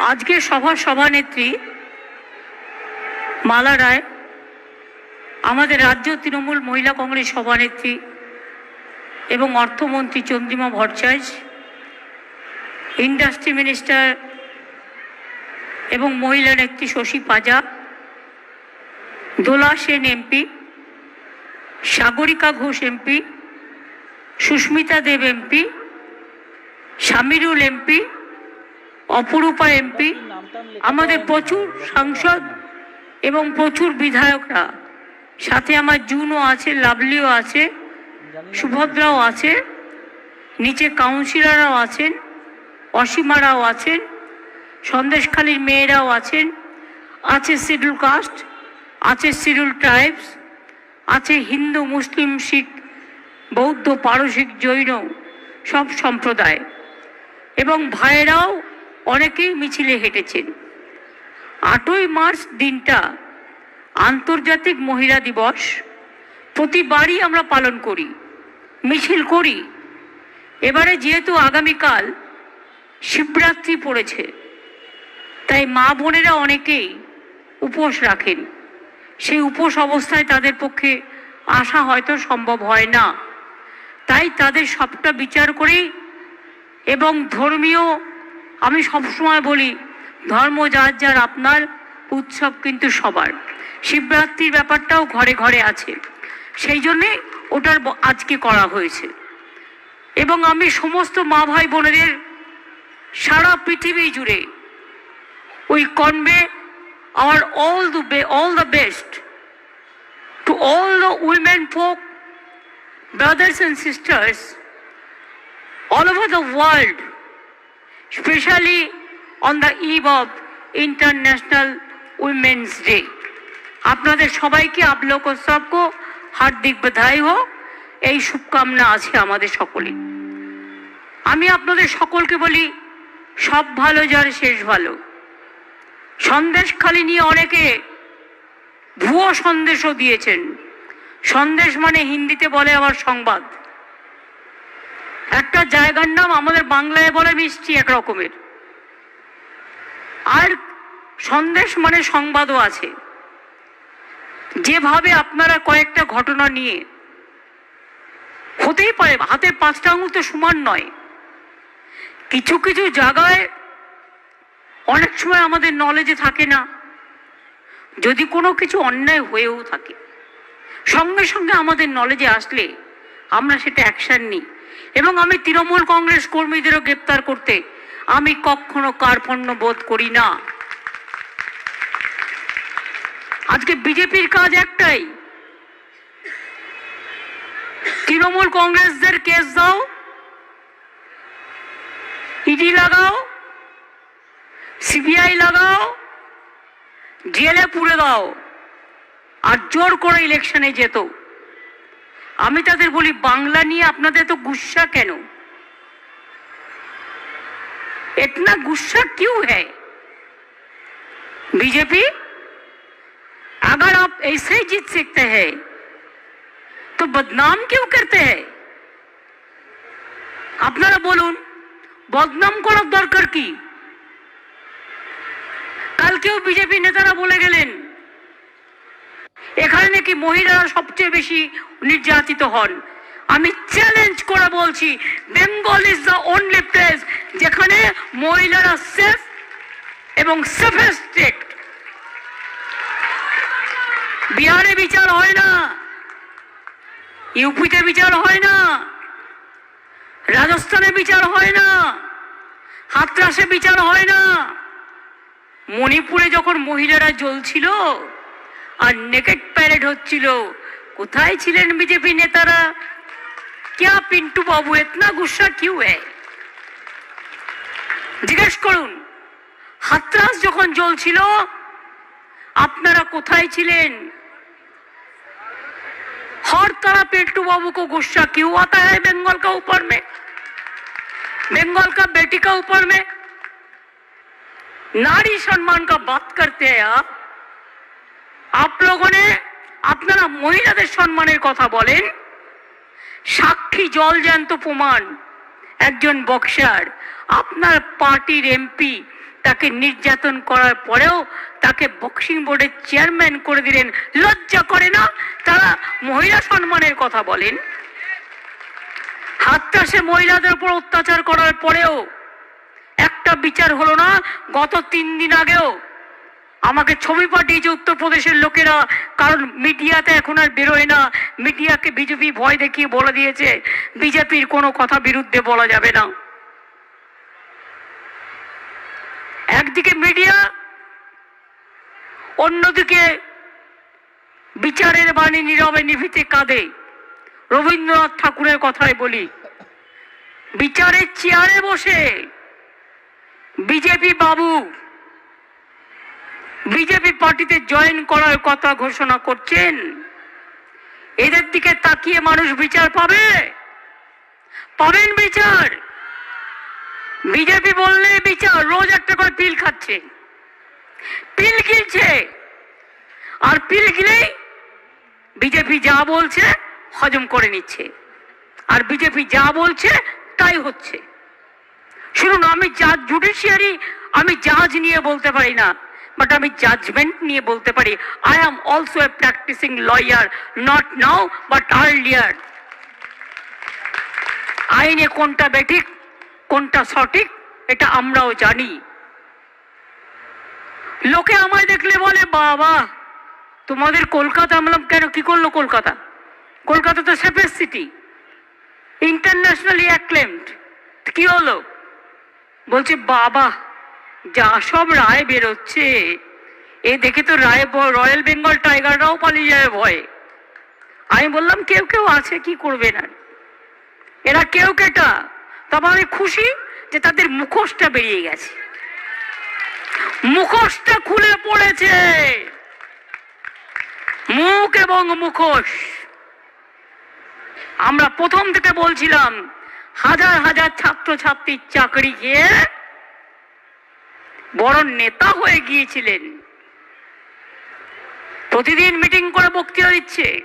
আজকের সভার সভানেত্রী মালা রায়, আমাদের রাজ্য তৃণমূল মহিলা কংগ্রেস সভানেত্রী এবং অর্থমন্ত্রী চন্দ্রিমা ভট্টাচার্য, ইন্ডাস্ট্রি মিনিস্টার এবং মহিলা নেত্রী Shashi Panja, Dola Sen MP, Sagarika Ghose MP, Sushmita Dev MP Shamirul MP Aparupa MP আমাদের প্রচুর সাংসদ এবং প্রচুর বিধায়করা। সাথে আমার জুনও আছে, লাভলিও আছে, সুভদ্রাও আছে, নিচে কাউন্সিলররাও আছেন, অসীমারাও আছেন, সন্দেশখালীর মেয়েরাও আছেন, আছে শিডিউল কাস্ট, আছে শিডিউল ট্রাইবস, আছে হিন্দু, মুসলিম, শিখ, বৌদ্ধ, পারসিক, জৈন, সব সম্প্রদায়। এবং ভাইয়েরাও অনেকেই মিছিলে হেঁটেছেন। আটই মার্চ দিনটা আন্তর্জাতিক মহিলা দিবস। প্রতিবারই আমরা পালন করি, মিছিল করি। এবারে যেহেতু আগামীকাল শিবরাত্রি পড়েছে, তাই মা বোনেরা অনেকেই উপোস রাখেন। সেই উপোস অবস্থায় তাদের পক্ষে আসা হয়তো সম্ভব হয় না। তাই তাদের সবটা বিচার করেই এবং ধর্মীয় আমি সবসময় বলি, ধর্ম যার যার আপনার উৎসব কিন্তু সবার। শিবরাত্রির ব্যাপারটাও ঘরে ঘরে আছে। সেই জন্যে ওটার আজকে করা হয়েছে। এবং আমি সমস্ত মা ভাই বোনেদের সারা পৃথিবী জুড়ে ওই convey our all the be all the best to all the women folk brothers and sisters all over the world especially on the eve of international women's day. আপনাদের সবাইকে আপ লোক সবকো হার্দিক বধাই হোক। এই শুভকামনা আছে আমাদের সকলে আমি আপনাদের সকলকে বলি, সব ভালো, যার শেষ ভালো। সন্দেশ খালি নিয়ে অনেকে ভুয়ো সন্দেশও দিয়েছেন। সন্দেশ মানে হিন্দিতে বলে আবার সংবাদ। একটা জায়গার নাম আমাদের বাংলায় বলে মিষ্টি এক রকমের আর সন্দেশ মানে সংবাদও আছে। যেভাবে আপনারা কয়েকটা ঘটনা নিয়ে, হতেই পারে হাতের পাঁচটা আঙুল তো সমান নয়। কিছু কিছু জায়গায় অনেক সময় আমাদের নলেজে থাকে না। যদি কোনো কিছু অন্যায় হয়েও থাকে, সঙ্গে সঙ্গে আমাদের নলেজে আসলে আমরা সেটা অ্যাকশন নিই। এবং আমি তৃণমূল কংগ্রেস কর্মীদেরও গ্রেপ্তার করতে আমি কখনো কার্পণ্য বোধ করি না। আজকে বিজেপির কাজ একটাই। তৃণমূল কংগ্রেসদের কেস দাও ইডি লাগাও সিবিআই লাগাও, জেলে পুড়ে দাও, আর জোর করে ইলেকশনে যেত। আমি তাদের বলি, বাংলা নিয়ে আপনাদের তো গুসা কেন? এতনা গুসা কিউ হ্যায় বিজেপি? আগর আপ এসে জিত सकते হ্যায় তো বদনাম क्यों করতে হ্যায় আপনারা বলুন, বদনাম করার দরকার কি? কালকেও বিজেপি নেতারা বলে গেলেন এখানে নাকি মহিলারা সবচেয়ে বেশি নির্যাতিত হন। আমি চ্যালেঞ্জ করে বলছি Bengal is the only place যেখানে মহিলারা সেফ এবং সেফেস্ট বিহারে বিচার হয় না, ইউপিতে বিচার হয় না, রাজস্থানে বিচার হয় না, হাতরাসে বিচার হয় না। মণিপুরে যখন মহিলারা জ্বলছিল আর নেকেট প্যারেড হচ্ছিল কোথায় ছিলেন বিজেপি নেতারা ক্যা পিন্টু বাবু এতনা গুসা কিউ হ্যায় জিজ্ঞেস করুন হাতরাস যখন জ্বলছিল আপনারা কোথায় ছিলেন हर तरह पिंटू बाबू को गुस्सा क्यों आता है बंगाल का ऊपर में बंगाल का बेटी का ऊपर में नारी सम्मान का बात करते हैं आप आप लोगों ने আপনারা মহিলাদের সম্মানের কথা বলেন সাক্ষী জল জ্যান্ত প্রমাণ একজন বক্সার আপনার পার্টির এমপি তাকে নির্যাতন করার পরেও তাকে বক্সিং বোর্ডের চেয়ারম্যান করে দিলেন লজ্জা করে না তারা মহিলা সম্মানের কথা বলেন হাতটাসে মহিলাদের উপর অত্যাচার করার পরেও একটা বিচার হলো না গত তিন দিন আগেও আমাকে ছবি পাঠিয়েছে উত্তরপ্রদেশের লোকেরা, কারণ মিডিয়াতে এখন আর বেরোয় না। মিডিয়াকে বিজেপি ভয় দেখিয়ে বলে দিয়েছে, বিজেপির কোনো কথা বিরুদ্ধে বলা যাবে না। একদিকে মিডিয়া, অন্যদিকে বিচারের বাণী নীরবে নিভিতে কাঁদে। রবীন্দ্রনাথ ঠাকুরের কথাই বলি, বিচারের চেয়ারে বসে বিজেপি বাবু বিজেপি পার্টিতে জয়েন করার কথা ঘোষণা করছেন। এদের দিকে তাকিয়ে মানুষ বিচার পাবে? পাবেন বিচার। বিজেপি বললে বিচার, রোজ একটা করে পিল খাচ্ছে। পিল গিলছে। আর পিল গিলেই বিজেপি যা বলছে হজম করে নিচ্ছে। আর বিজেপি যা বলছে তাই হচ্ছে। শুনুন, আমি জাজ জুডিশিয়ারি আমি জাজ নিয়ে বলতে পারি না। বাট আমি জাজমেন্ট নিয়ে বলতে পারি I am also a practising lawyer not now but earlier আইনে কোনটা বেঠিক, কোনটা সঠিক, এটা আমরাও জানি। লোকে আমায় দেখলে বলে, বাবা, তোমাদের কলকাতা আমলাম কেন? কি করল কলকাতা? কলকাতা তো সেফেস্ট সিটি। Internationally acclaimed. কি হলো? বলছে, বাবা যা সব রায় বেরোচ্ছে। এ দেখে তো রায় রয়্যাল বেঙ্গল টাইগাররাও পালিয়ে যাবে ভয়ে। আমি বললাম, কেউ কেউ আছে, কি করবে না? এরা কেউ কেটা। তবে আমি খুশি যে তাদের মুখোশটা বেরিয়ে গেছে। মুখোশটা খুলে পড়েছে। মুখ এবং মুখোশ। আমরা প্রথম থেকে বলছিলাম, হাজার হাজার ছাত্রছাত্রীর চাকরি খেয়ে বড় নেতা হয়ে গিয়েছিলেন। প্রতিদিন মিটিং করে বক্তৃতা দিচ্ছে।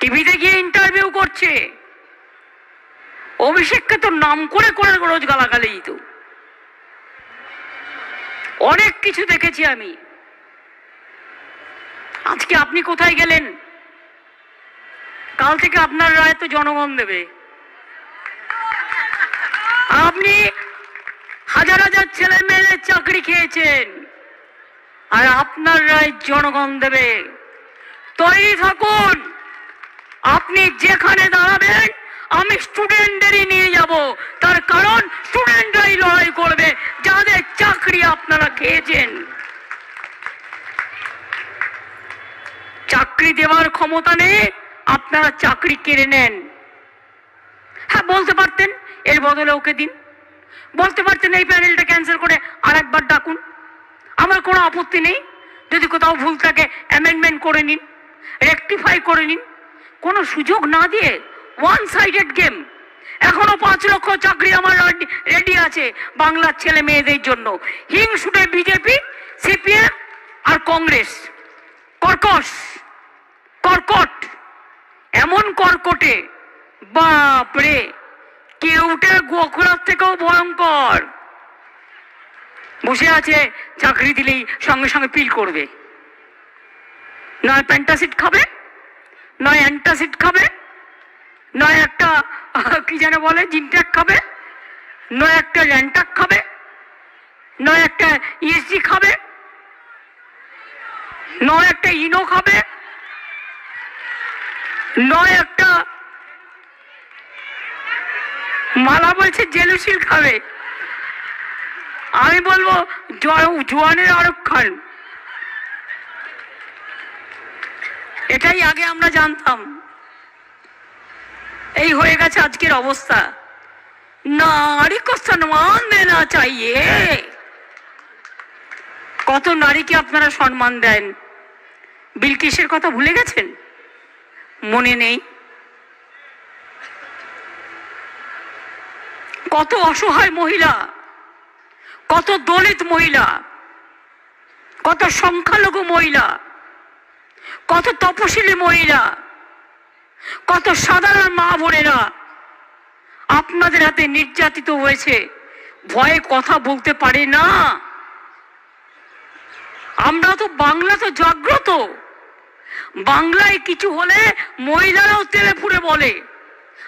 টিভিতে গিয়ে ইন্টারভিউ করছে। অভিষেককে তো নাম করে করে রোজ গালাগালি দিত অনেক কিছু দেখেছি আমি। আজকে আপনি কোথায় গেলেন? কাল থেকে আপনার রায় তো জনগণ দেবে। আপনি হাজার হাজার ছেলে মেয়েদের চাকরি খেয়েছেন। আর আপনার রায় জনগণ দেবে। তৈরি থাকুন। আপনি যেখানে দাঁড়াবেন, আমি স্টুডেন্টদেরই নিয়ে যাব। তার কারণ স্টুডেন্টরাই লড়াই করবে, যাদের চাকরি আপনারা খেয়েছেন। চাকরি দেওয়ার ক্ষমতা নেই, আপনারা চাকরি কেড়ে নেন। হ্যাঁ বলতে পারতেন, এর বদলে ওকে দিন। বলতে পারতেন এই প্যানেলটা ক্যান্সেল করে আর একবার ডাকুন। আমার কোনো আপত্তি নেই। যদি কোথাও ভুল থাকে অ্যামেন্ডমেন্ট করে নিন রেকটিফাই করে নিন। কোনো সুযোগ না দিয়ে ওয়ান সাইডেড গেম এখনও পাঁচ লক্ষ চাকরি আমার রেডি আছে বাংলার ছেলে মেয়েদের জন্য। হিংসুটে বিজেপি সিপিএম আর কংগ্রেস। কর্কশ। কর্কট। এমন কর্কটে। বাপরে। কেউটে গোখরার থেকেও ভয়ঙ্কর। বসে আছে, চাকরি দিলেই সঙ্গে সঙ্গে পিল করবে। নয় প্যান্টাসিড খাবে, নয় অ্যান্টাসিড খাবে, নয় একটা, কি যেন বলে জিনট্যাক খাবে, নয় একটা ল্যান্টাক খাবে, নয় একটা ইএসজি খাবে, নয় একটা ইনো খাবে, নয় একটা মালা বলছে জেলুসিল খাবে আমি বলব জোয়ানের আরব খান এটাই আগে আমরা জানতাম। এই হয়ে গেছে আজকের অবস্থা। নারী সম্মান দেনা চাইয়ে। কত নারীকে আপনারা সম্মান দেন? বিলকিসের কথা ভুলে গেছেন? মনে নেই? কত অসহায় মহিলা, কত দলিত মহিলা, কত সংখ্যালঘু মহিলা, কত তপশিলি মহিলা, কত সাধারণ মা বোনেরা আপনাদের হাতে নির্যাতিত হয়েছে, ভয়ে কথা বলতে পারে না। আমরা তো বাংলা তো জাগ্রত, বাংলায় কিছু হলে মহিলারাও তেলে ফুড়ে বলে।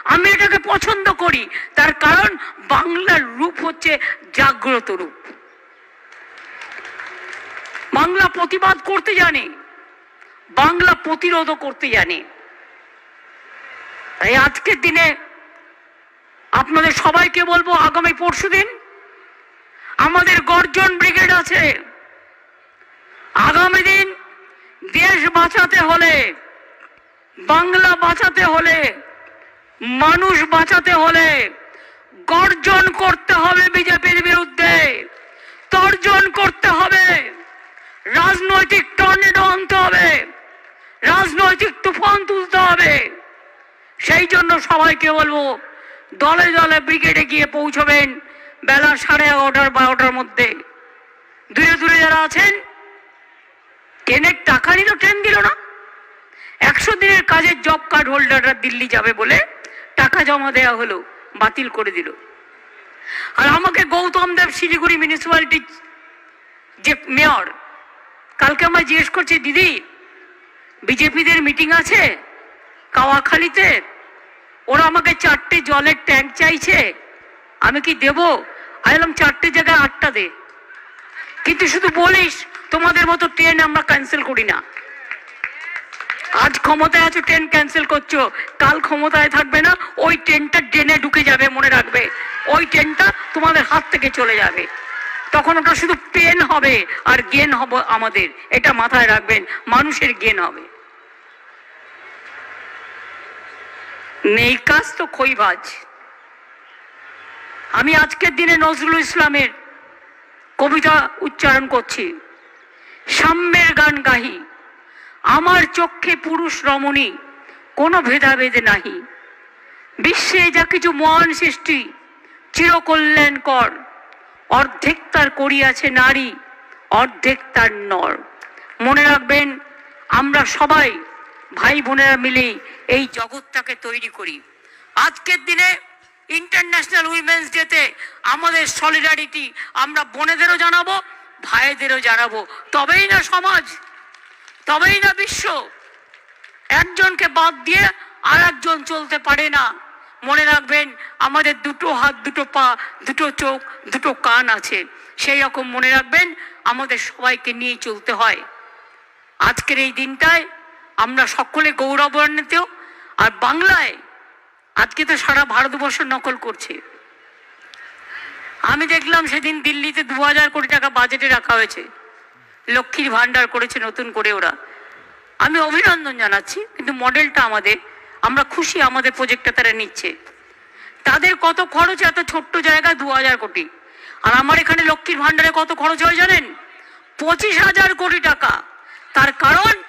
আমি এটাকে পছন্দ করি। তার কারণ বাংলার রূপ হচ্ছে জাগ্রত রূপ। বাংলা প্রতিবাদ করতে জানে, বাংলা প্রতিরোধও করতে জানে। তাই আজকের দিনে আপনাদের সবাইকে বলব, আগামী পরশু দিন আমাদের গর্জন ব্রিগেড আছে। আগামী দিন দেশ বাঁচাতে হলে, বাংলা বাঁচাতে হলে মানুষ বাঁচাতে হলে গর্জন করতে হবে বিজেপির বিরুদ্ধে। তর্জন করতে হবে। রাজনৈতিক টর্নেডো আনতে হবে। রাজনৈতিক তুফান তুলতে হবে। সেই জন্য সবাইকে বলব, দলে দলে ব্রিগেডে গিয়ে পৌঁছবেন বেলা সাড়ে এগারোটার বারোটার মধ্যে। দূরে দূরে যারা আছেন, ট্রেনের টাকা নিল, ট্রেন দিল না। একশো দিনের কাজের জব কার্ড হোল্ডাররা দিল্লি যাবে বলে টাকা জমা দেওয়া হলো, বাতিল করে দিল। আর আমাকে গৌতম দেব শিলিগুড়ি মিউনিসিপ্যালিটি যে মেয়র কালকে আমায় জিজ্ঞেস করছে, দিদি, বিজেপিদের মিটিং আছে কাওয়াখালীতে? ওরা আমাকে চারটে জলের ট্যাঙ্ক চাইছে। আমি কি দেব? আমি বললাম, চারটে জায়গায় আটটা দে। কিন্তু শুধু বলিস, তোমাদের মতো ট্রেন আমরা ক্যান্সেল করি না। আজ ক্ষমতায় আছো ট্রেন ক্যান্সেল করছ। কাল ক্ষমতায় থাকবে না, ওই ট্রেনটা ড্রেনে ঢুকে যাবে, মনে রাখবে। ওই ট্রেনটা তোমাদের হাত থেকে চলে যাবে। তখন ওটা শুধু পেন হবে আর গেন হবে আমাদের। এটা মাথায় রাখবেন, মানুষের গেন হবে। নেই কাজ তো খইবাজ আমি আজকের দিনে নজরুল ইসলামের কবিতা উচ্চারণ করছি। সাম্যের গান গাহি। আমার চক্ষে পুরুষ রমণী, কোনো ভেদাভেদ নাহি। বিশ্বে যা কিছু মহান সৃষ্টি, চিরকল্যাণ কর। অর্ধেক তার করিয়াছে নারী, অর্ধেক তার নর। মনে রাখবেন, আমরা সবাই ভাই বোনেরা মিলে এই জগৎটাকে তৈরি করি। আজকের দিনে ইন্টারন্যাশনাল উইমেন্স ডেতে আমাদের সলিডারিটি আমরা বোনেদেরও জানাব, ভাইদেরও জানাব। তবেই না সমাজ তবেই না বিশ্ব। একজনকে বাদ দিয়ে আর একজন চলতে পারে না। মনে রাখবেন, আমাদের দুটো হাত, দুটো পা, দুটো চোখ, দুটো কান আছে। সেই রকম মনে রাখবেন, আমাদের সবাইকে নিয়ে চলতে হয়। আজকের এই দিনটায় আমরা সকলে গৌরবান্বিত আর বাংলায় আজকে তো সারা ভারতবর্ষ নকল করছে। আমি দেখলাম সেদিন দিল্লিতে দু হাজার কোটি টাকা বাজেটে রাখা হয়েছে। লক্ষ্মীর ভান্ডার করেছে নতুন করে ওরা। আমি অভিনন্দন জানাচ্ছি, কিন্তু মডেলটা আমাদের, আমরা খুশি আমাদের প্রজেক্টটা তারা নিচ্ছে। তাদের কত খরচ, এত ছোট্ট জায়গা দু হাজার কোটি। আর আমার এখানে লক্ষ্মীর ভান্ডারে কত খরচ হয় জানেন? পঁচিশ হাজার কোটি টাকা। তার কারণ,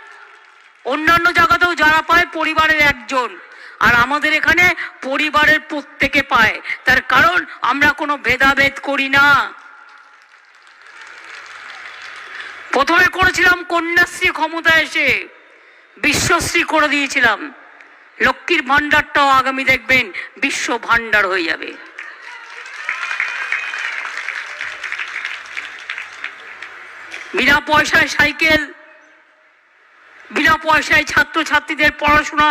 অন্যান্য জায়গাতেও যারা পায় পরিবারের একজন, আর আমাদের এখানে পরিবারের প্রত্যেকে পায়। তার কারণ, আমরা কোনো ভেদাভেদ করি না। প্রথমে করেছিলাম কন্যাশ্রী ক্ষমতায় এসে বিশ্বশ্রী করে দিয়েছিলাম। লক্ষ্মীর ভাণ্ডারটাও আগামী দেখবেন বিশ্ব ভাণ্ডার হয়ে যাবে। বিনা পয়সায় সাইকেল, বিনা পয়সায় ছাত্রছাত্রীদের পড়াশোনা,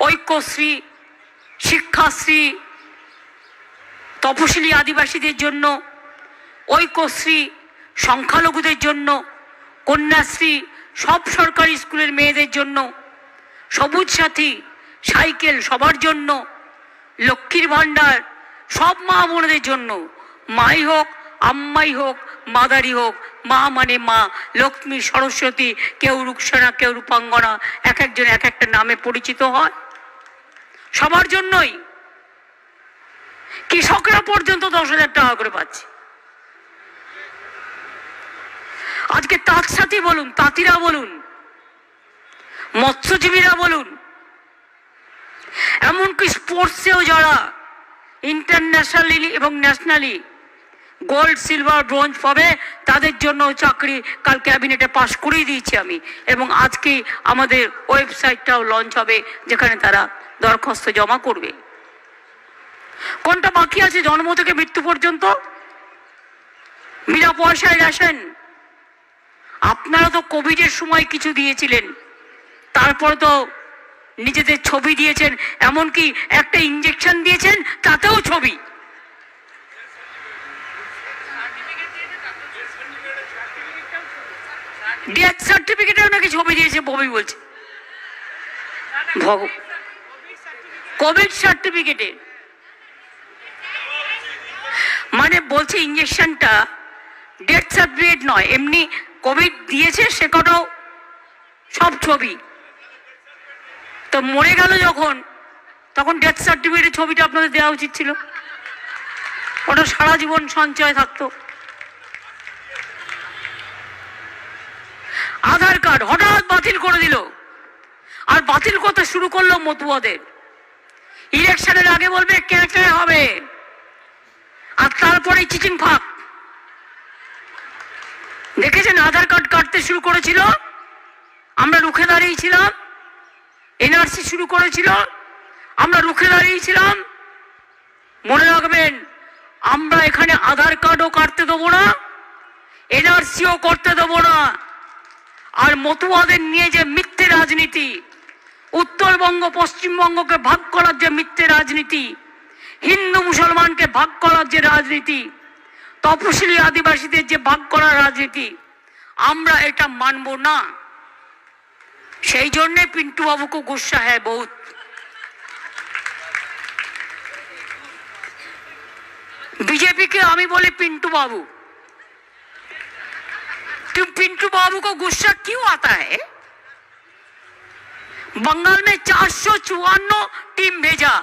ঐক্যশ্রী, শিক্ষাশ্রী, তপশিলি আদিবাসীদের জন্য ঐক্যশ্রী সংখ্যালঘুদের জন্য, কন্যাশ্রী, সব সরকারি স্কুলের মেয়েদের জন্য, সবুজ সাথী, সাইকেল সবার জন্য, লক্ষ্মীর ভাণ্ডার সব মা বোনদের জন্য, মাই হোক, আম্মাই হোক, মাদারি হোক, মা মানে মা, লক্ষ্মী, সরস্বতী, কেউ রুকসানা কেউ রূপাঙ্গনা, এক একজন এক একটা নামে পরিচিত হয়। সবার জন্যই। কৃষকরা পর্যন্ত দশ হাজার টাকা করে পাচ্ছে। আজকে তাঁত সাথী বলুন, তাঁতিরা বলুন, মৎস্যজীবীরা বলুন, এমনকি স্পোর্টসেও যারা ইন্টারন্যাশনালি এবং ন্যাশনালি গোল্ড, সিলভার, ব্রোঞ্জ পাবে, তাদের জন্য চাকরি কাল ক্যাবিনেটে পাশ করিয়ে দিয়েছি আমি। এবং আজকে আমাদের ওয়েবসাইটটাও লঞ্চ হবে, যেখানে তারা দরখাস্ত জমা করবে। কোনটা বাকি আছে? জন্ম থেকে মৃত্যু পর্যন্ত? বিনা পয়সায় রেশন। আপনারা তো কোভিডের সময় কিছু দিয়েছিলেন। তারপর তো নিজেদের ছবি দিয়েছেন, এমনকি একটা ইঞ্জেকশন দিয়েছেন, তাতেও ছবি। ডেথ সার্টিফিকেটেও নাকি ছবি দিয়েছে ববি বলছে। কোভিড সার্টিফিকেটে মানে বলছে ইঞ্জেকশনটা ডেথ সার্টিফিকেট নয়, এমনি কোভিড দিয়েছে, সে কটাও সব ছবি। তো মরে গেল যখন, তখন ডেথ সার্টিফিকেটের ছবিটা আপনাদের দেওয়া উচিত ছিল। ওটা সারা জীবন সঞ্চয় থাকতো। আধার কার্ড হঠাৎ বাতিল করে দিল। আর বাতিল করতে শুরু করল মতুয়াদের। ইলেকশনের আগে বলবে, কে কে হবে? আর তারপরে চিচিং ফাঁক। দেখেছেন আধার কার্ড কাটতে শুরু করেছিল? আমরা রুখে দাঁড়িয়েছিলাম এনআরসি শুরু করেছিল। আমরা রুখে দাঁড়িয়েছিলাম মনে রাখবেন, আমরা এখানে আধার কার্ডও কাটতে দেবো না, এনআরসিও করতে দেবো না। আর মতুয়াদের নিয়ে যে মিথ্যে রাজনীতি, উত্তরবঙ্গ, পশ্চিমবঙ্গকে ভাগ করার যে মিথ্যে রাজনীতি, হিন্দু মুসলমানকে ভাগ করার যে রাজনীতি তপশিলি আদিবাসীদের যে ভাগ করার রাজনীতি আমরা এটা মানব না সেই জন্যে পিন্টু বাবুকে গুসা হ্যাঁ বহুত बीजेपी के আমি বলি पिंटू बाबू तुम पिंटू बाबू को गुस्सा क्यों आता है बंगाल में चार सौ चौवान्न टीम भेजा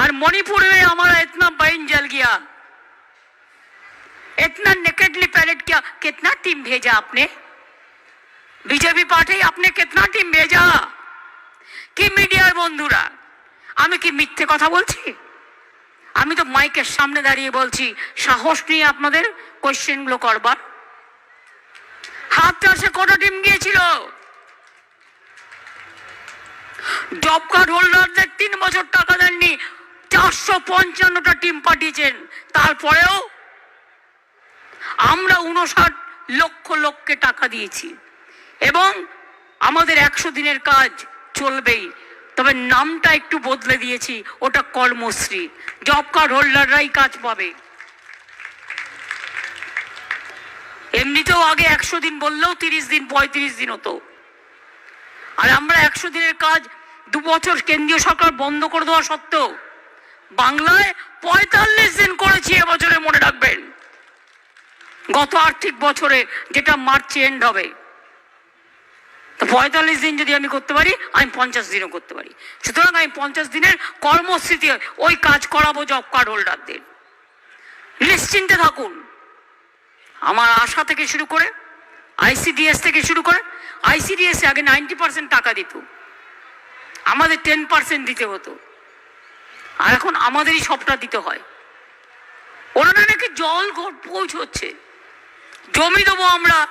और मणिपुर में हमारा इतना बहन जल गया इतना नेकेडली पैलेट किया कितना टीम भेजा आपने बीजेपी पार्टी आपने कितना टीम भेजा কি মিডিয়ার বন্ধুরা আমি কি মিথ্যে কথা বলছি আমি তো মাইকের সামনে দাঁড়িয়ে বলছি সাহস নিয়ে আপনাদের কোয়েশ্চেনগুলো করবার হাত চাষে কটা টিম গিয়েছিল জব কার্ড হোল্ডারদের তিন বছর টাকা দেননি চারশো পঞ্চান্নটা টিম পাঠিয়েছেন তারপরেও আমরা উনষাট লক্ষ লোককে টাকা দিয়েছি। এবং আমাদের একশো দিনের কাজ চলবেই। তবে নামটা একটু বদলে দিয়েছি, ওটা কর্মশ্রী। জব কার্ড হোল্ডাররাই কাজ পাবে। এমনিতেও আগে একশো দিন বললেও তিরিশ দিন, পঁয়ত্রিশ দিন হতো। আর আমরা একশো দিনের কাজ দু বছর কেন্দ্রীয় সরকার বন্ধ করে দেওয়া সত্ত্বেও বাংলায় পঁয়তাল্লিশ দিন করেছি, এবছরে মনে রাখবেন। গত আর্থিক বছরে যেটা মার্চে এন্ড হবে, তো পঁয়তাল্লিশ দিন যদি আমি করতে পারি, আমি পঞ্চাশ দিনও করতে পারি। সুতরাং আমি পঞ্চাশ দিনের কর্মস্থিতি, ওই কাজ করাবো জব কার্ড হোল্ডারদের নিশ্চিন্তে থাকুন। আমার আশা থেকে শুরু করে আইসিডিএস থেকে শুরু করে আইসিডিএস আগে নাইনটি পার্সেন্ট টাকা দিত। আমাদের টেন পার্সেন্ট দিতে হতো। আর এখন আমাদেরই সবটা দিতে হয়। ওনারা নাকি জল পৌঁছচ্ছে। জমি দেবো আমরা,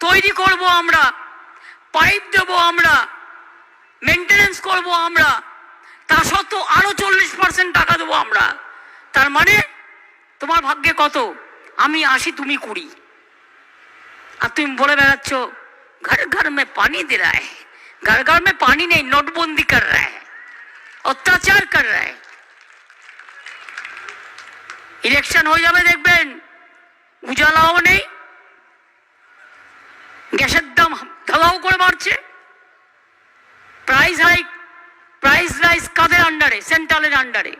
তৈরি করব আমরা, পাইপ দেবো আমরা মেনটেনেন্স করব আমরা, তা সত্ত্বেও আরও চল্লিশ পার্সেন্ট টাকা দেবো আমরা। তার মানে তোমার ভাগ্যে কত? আমি আসি তুমি কুড়ি। আর তুমি বলে বেড়াচ্ছ, ঘর ঘর মে পানি দে রায় ঘর ঘর মে পানি নেই, নোটবন্দি কর রা অত্যাচার কর রা ইলেকশন হয়ে যাবে দেখবেন। উজালাও নেই। গ্যাসের দাম ধাগাও করে বাড়ছে। প্রাইস হাইক প্রাইস রাইস কাদের আন্ডারে সেন্ট্রালের আন্ডারে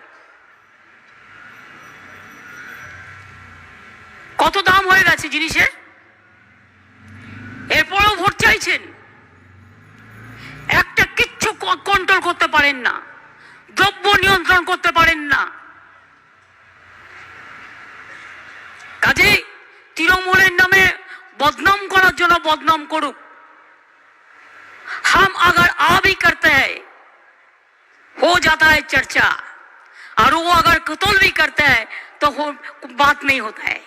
কত দাম হয়ে গেছে জিনিসের? এরপরেও ভোট চাইছেন। একটা কিচ্ছু কন্ট্রোল করতে পারেন না। দ্রব্য নিয়ন্ত্রণ করতে পারেন না। কাজেই তৃণমূলের নামে বদনাম করার জন্য বদনাম করুক हम अगर आ भी करते हैं हो जाता है चर्चा और वो अगर कतल भी करते हैं तो हो, बात नहीं होता है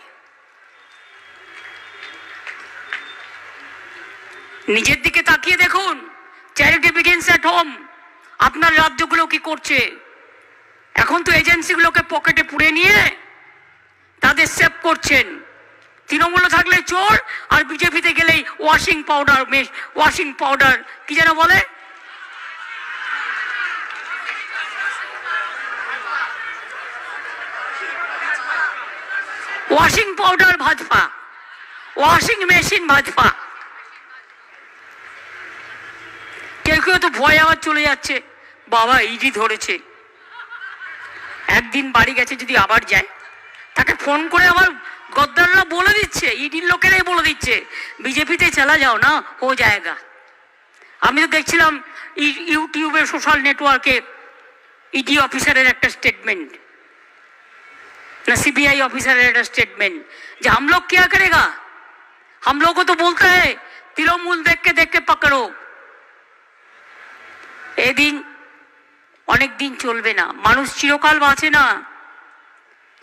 নিজের দিকে তাকিয়ে দেখুন চ্যারিটি বিগিনস এট হোম আপনার রাজ্যগুলো কি করছে এখন তো এজেন্সিগুলোকে পকেটে পুড়ে নিয়ে তাদের সেভ করছেন তৃণমূলে থাকলে চোর আর বিজেপিতে গেলেই ওয়াশিং পাউডার ওয়াশিং পাউডার কি যেন বলে? Washing powder Bhajpa washing machine Bhajpa. কেউ কেউ তো ভয় আবার চলে যাচ্ছে, বাবা ইডি ধরেছে। একদিন বাড়ি গেছে, যদি আবার যায়, তাকে ফোন করে আবার গদ্দাররা বলে দিচ্ছে ইডির লোকেরাই বলে দিচ্ছে বিজেপিতে চলা যাও না ও জায়গা আমি তো দেখছিলাম ই- ইউটিউবে সোশ্যাল নেটওয়ার্কে ইডি অফিসারের একটা স্টেটমেন্ট ना सीबीआई ऑफिसर है स्टेटमेंट जो हम लोग क्या करेगा हम लोग को तो बोलता है तृणमूल देख के देख के पकड़ो এদিন অনেক দিন চলবে না মানুষ চিরকাল বাঁচে না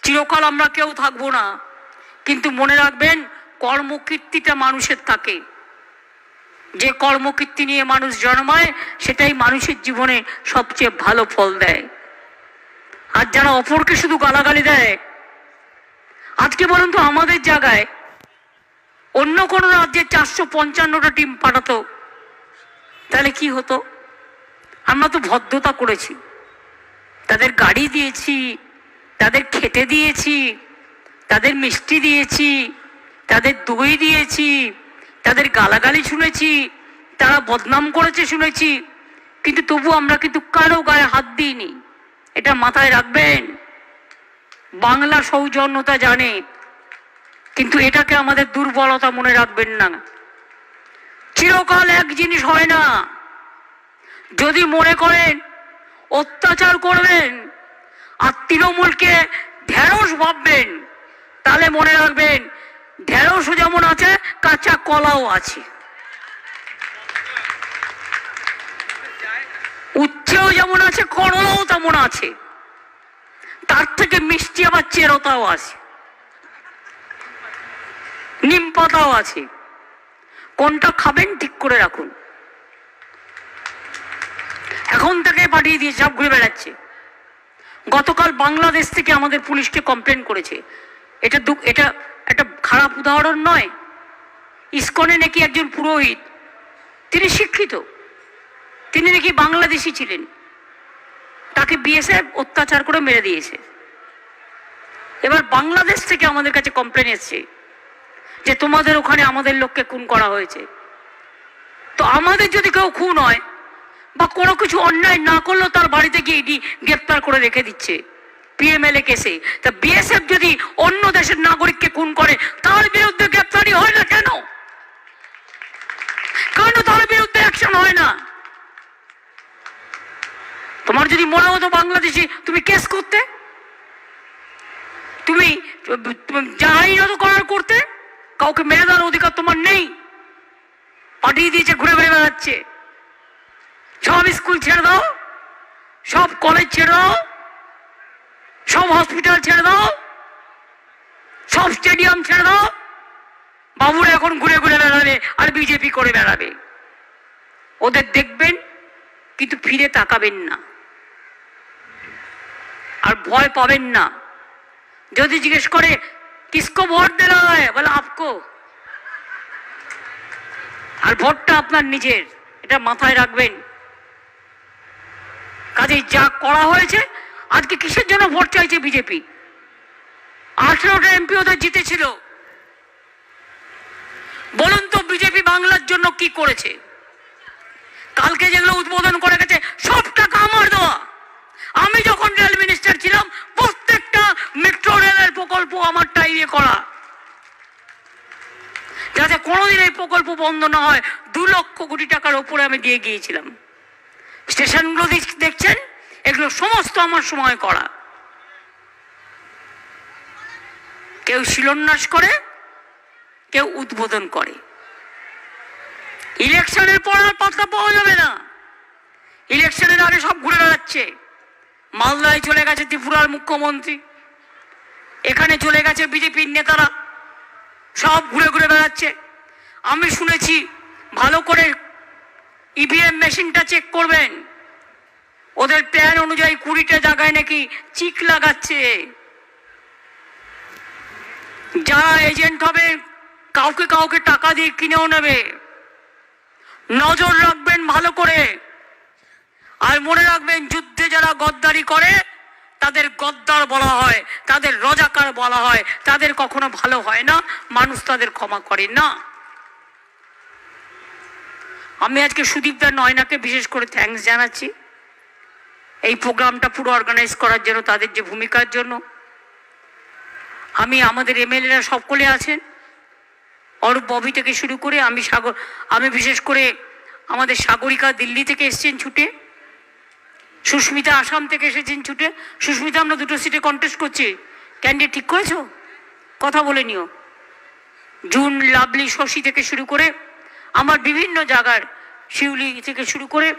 চিরকাল আমরা কেউ থাকবো না কিন্তু মনে রাখবেন, কর্মকীর্তিটা মানুষের থাকে। যে কর্মকীর্তি নিয়ে মানুষ জন্মায়, সেটাই মানুষের জীবনে সবচেয়ে ভালো ফল দেয়। আর যারা অপরকে শুধু গালাগালি দেয়, আজকে বলুন তো আমাদের জায়গায় অন্য কোনো রাজ্যে চারশো পঞ্চান্নটা টিম পাঠাতো, তাহলে কি হতো? আমরা তো ভদ্রতা করেছি। তাদের গাড়ি দিয়েছি, তাদের খেতে দিয়েছি তাদের মিষ্টি দিয়েছি, তাদের দই দিয়েছি, তাদের গালাগালি শুনেছি, তারা বদনাম করেছে শুনেছি, কিন্তু তবু আমরা কিন্তু কারও গায়ে হাত দিইনি। এটা মাথায় রাখবেন। বাংলা সৌজন্যতা জানে, কিন্তু এটাকে আমাদের দুর্বলতা মনে রাখবেন না। চিরকাল এক জিনিস হয় না। যদি মনে করেন, অত্যাচার করবেন, আর তৃণমূলকে ঢেঁড়স ভাববেন তাহলে মনে রাখবেন, ঢেঁড়সও যেমন আছে, কাঁচা কলাও আছে। উচ্ছেও যেমন আছে, করলাও তেমন আছে। তার থেকে মিষ্টি আবার চেরোতাও আছে। নিম পাতাও আছে। কোনটা খাবেন ঠিক করে রাখুন। এখন থেকে পাঠিয়ে দিয়ে সব ঘুরে বেড়াচ্ছে। গতকাল বাংলাদেশ থেকে আমাদের পুলিশকে কমপ্লেন করেছে। এটা এটা একটা খারাপ উদাহরণ নয়। ইস্কনে নাকি একজন পুরোহিত, তিনি শিক্ষিত, তিনি নাকি বাংলাদেশি ছিলেন, তাকে বিএসএফ অত্যাচার করে মেরে দিয়েছে। এবার বাংলাদেশ থেকে আমাদের কাছে কমপ্লেন এসছে যে তোমাদের ওখানে আমাদের লোককে খুন করা হয়েছে। তো আমাদের যদি কেউ খুন হয় বা কোনো কিছু অন্যায় না করলেও তার বাড়িতে গিয়ে ইডি গ্রেপ্তার করে রেখে দিচ্ছে। পিএমএলএ কেসে। তা বিএসএফ যদি অন্য দেশের নাগরিককে খুন করে, তার বিরুদ্ধে গ্রেপ্তারি হয় না কেন? কেন তার বিরুদ্ধে অ্যাকশন হয় না? তোমার যদি মনে হতো বাংলাদেশে তুমি কেস করতে, তুমি যা আইনত করার করতে, কাউকে মেরে দেওয়ার অধিকার তোমার নেই। পাঠিয়ে দিয়েছে, ঘুরে ঘুরে বেড়াচ্ছে। সব স্কুল ছেড়ে দাও, সব কলেজ ছেড়ে দাও সব হসপিটাল ছেড়ে দাও। সব স্টেডিয়াম ছেড়ে দাও। বাবুরা এখন ঘুরে ঘুরে বেড়াবে আর বিজেপি করে বেড়াবে। ওদের দেখবেন, কিন্তু ফিরে তাকাবেন না। আর ভয় পাবেন না। যদি জিজ্ঞেস করে, কিসকো ভোট দেওয়া হয় বলে, আপকো। আর ভোটটা আপনার নিজের। এটা মাথায় রাখবেন। কাজেই যা করা হয়েছে আজকে কিসের জন্য ভোট চাইছে বিজেপি? আঠেরোটা এমপি ওদের জিতেছিল। বলুন তো বিজেপি বাংলার জন্য কি করেছে? কালকে যেগুলো উদ্বোধন করে গেছে, সব টাকা আমার দেওয়া। আমি যখন রেল মিনিস্টার ছিলাম, প্রত্যেকটা মেট্রো রেলের প্রকল্প আমার টাইমে করা। যাতে কোনোদিন এই প্রকল্প বন্ধ না হয়, দু লক্ষ কোটি টাকার ওপরে আমি দিয়ে গিয়েছিলাম। স্টেশনগুলো দেখ- দেখছেন? এগুলো সমস্ত আমার সময় করা। কেউ শিলান্যাস করে, কেউ উদ্বোধন করে। ইলেকশনের পর আর পাত্তা পাওয়া যাবে না। ইলেকশনের আগে সব ঘুরে বেড়াচ্ছে। মালদায় চলে গেছে ত্রিপুরার মুখ্যমন্ত্রী। এখানে চলে গেছে বিজেপির নেতারা। সব ঘুরে ঘুরে বেড়াচ্ছে। আমি শুনেছি, ভালো করে ইভিএম মেশিনটা চেক করবেন। ওদের প্ল্যান অনুযায়ী কুড়িটা জায়গায় নাকি চিক লাগাচ্ছে। যারা এজেন্ট হবে, কাউকে কাউকে টাকা দিয়ে কিনেও নেবে। নজর রাখবেন ভালো করে। আর মনে রাখবেন, যুদ্ধে যারা গদ্দারি করে, তাদের গদ্দার বলা হয়, তাদের রজাকার বলা হয়, তাদের কখনো ভালো হয় না, মানুষ তাদের ক্ষমা করে না। আমি আজকে সুদীপদার নয়নাকে বিশেষ করে থ্যাঙ্কস জানাচ্ছি। এই প্রোগ্রামটা পুরো অর্গানাইজ করার জন্য, তাদের যে ভূমিকার জন্য। আমি, আমাদের এমএলএরা সকলে আছেন। অরূপ ববি থেকে শুরু করে আমি সাগর, আমি বিশেষ করে আমাদের সাগরিকা দিল্লি থেকে এসছেন ছুটে। সুস্মিতা আসাম থেকে এসেছেন ছুটে। সুস্মিতা, আমরা দুটো সিটে কন্টেস্ট করছি। ক্যান্ডিডেট ঠিক করেছ? কথা বলে নিও। জুন লাভলি শশী থেকে শুরু করে, আমার বিভিন্ন জায়গার শিউলি থেকে শুরু করে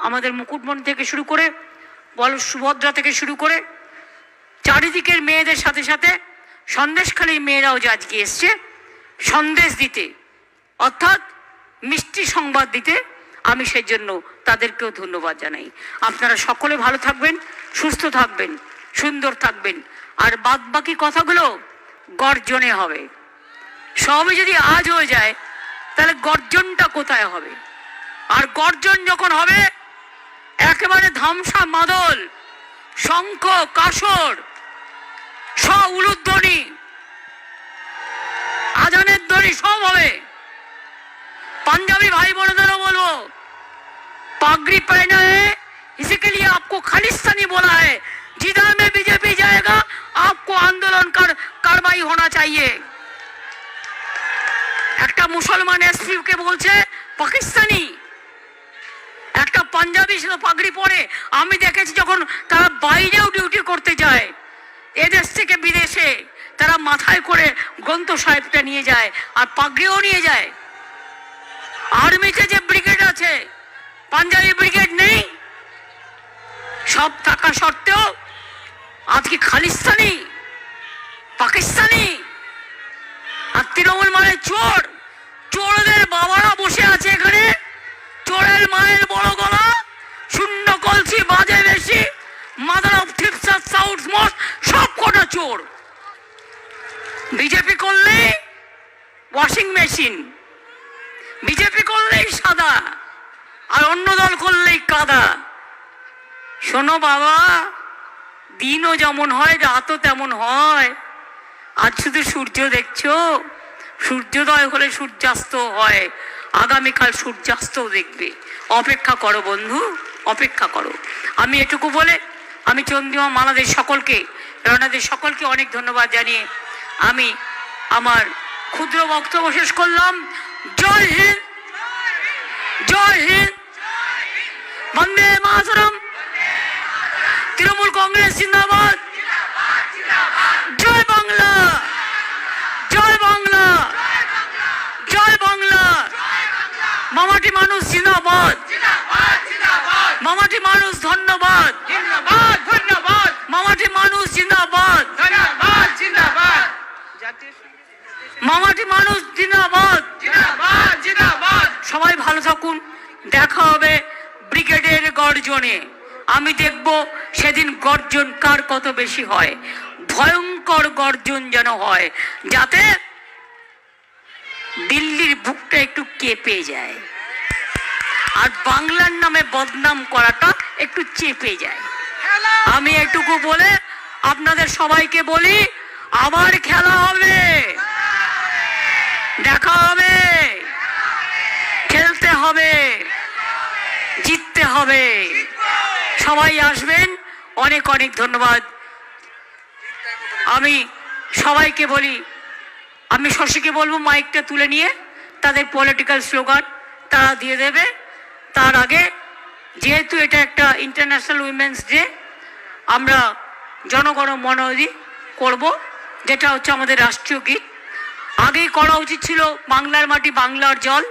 আমাদের মুকুটমণি থেকে শুরু করে বল সুভদ্রা থেকে শুরু করে চারিদিকের মেয়েদের সাথে সাথে সন্দেশখালীর মেয়েরাও যে আজকে এসছে, সন্দেশ দিতে, অর্থাৎ মিষ্টি সংবাদ দিতে আমি সেই জন্য তাদেরকেও ধন্যবাদ জানাই। আপনারা সকলে ভালো থাকবেন, সুস্থ থাকবেন, সুন্দর থাকবেন, আর বাদ বাকি কথাগুলো গর্জনে হবে। সবই যদি আজ হয়ে যায়, তাহলে গর্জনটা কোথায় হবে? আর গর্জন যখন হবে একেবারে ধামসা মাদল শঙ্খ কাসর স উলুধ্বনি আজানের ধ্বনি সব হবে पंजाबी भाई বোনেদেরও বলবো पागड़ी पहना है इसी के लिए आपको खालिस्तानी बोला है जिधर में बीजेपी जाएगा आपको आंदोलन कर कार्रवाई होना चाहिए একটা মুসলমান এসপি কে বলছে পাকিস্তানি একটা পাঞ্জাবি সে পাগড়ি পরে। আমি দেখেছি যখন তারা বাইরেও ডিউটি করতে যায়, এদেশ থেকে বিদেশে তারা মাথায় করে গ্রন্থ সাহেবটা নিয়ে যায় আর পাগড়িও নিয়ে যায়। আর্মিতে যে ব্রিগেড আছে, পাঞ্জাবি ব্রিগেড নেই। সব থাকা সত্ত্বেও আজকে খালিস্তানি, পাকিস্তানি আর তৃণমূল মানে চোর। চোরদের বাবারা বসে আছে এখানে। চোরের মায়ের বড় গলা, শূন্য কলসি বাজে বেশি, মাদার অফ থিপস আর সাউথ মোস্ট, সব কটা চোর। বিজেপি করলে ওয়াশিং মেশিন, বিজেপি করলেই সাদা, আর অন্য দল করলেই কাদা। শোনো বাবা, দিনও যেমন হয়, রাতও তেমন হয়। আজ শুধু সূর্য দেখছ, সূর্যোদয় হলে সূর্যাস্ত হয়। আগামীকাল সূর্যাস্তও দেখবে। অপেক্ষা করো বন্ধু, অপেক্ষা করো। আমি এটুকু বলে আমি চন্দ্রিমা মালাদের সকলকে রনাদের সকলকে অনেক ধন্যবাদ জানিয়ে আমি আমার ক্ষুদ্র বক্তব্য শেষ করলাম। জয় হিন্দ জয় হিন্দ, বন্দে মাতরম। তৃণমূল কংগ্রেস জিন্দাবাদ। জয় বাংলা জয় বাংলা জয় বাংলা মামাটি মানুষ জিন্দাবাদ। মামাটি মানুষ ধন্যবাদ। জিন্দাবাদ ধন্যবাদ। মামাটি মানুষ জিন্দাবাদ। ধন্যবাদ জিন্দাবাদ। মামাটি মানুষ জিন্দাবাদ। জিন্দাবাদ জিন্দাবাদ। সবাই ভালো থাকুন। দেখা হবে ব্রিগেডের গর্জনে। আমি দেখব সেদিন গর্জন কার কত বেশি হয়। ভয়ঙ্কর গর্জন যেন হয়। যাতে দিল্লির বুকটা একটু কেঁপে যায়। আর বাংলার নামে বদনাম করাটা একটু চেপে যায়। আমি এটুকু বলে আপনাদের সবাইকে বলি, আবার খেলা হবে। দেখা হবে। খেলতে হবে। জিততে হবে। সবাই আসবেন। অনেক অনেক ধন্যবাদ। আমি সবাইকে বলি আমি শশীকে বলব, মাইকটা তুলে নিয়ে তাদের পলিটিক্যাল স্লোগান তারা দিয়ে দেবে। তার আগে যেহেতু এটা একটা ইন্টারন্যাশনাল উইমেন্স ডে আমরা জনগণ মনোদি করব, যেটা হচ্ছে আমাদের রাষ্ট্রীয় গীত। আগেই করা উচিত ছিল বাংলার মাটি বাংলার জল।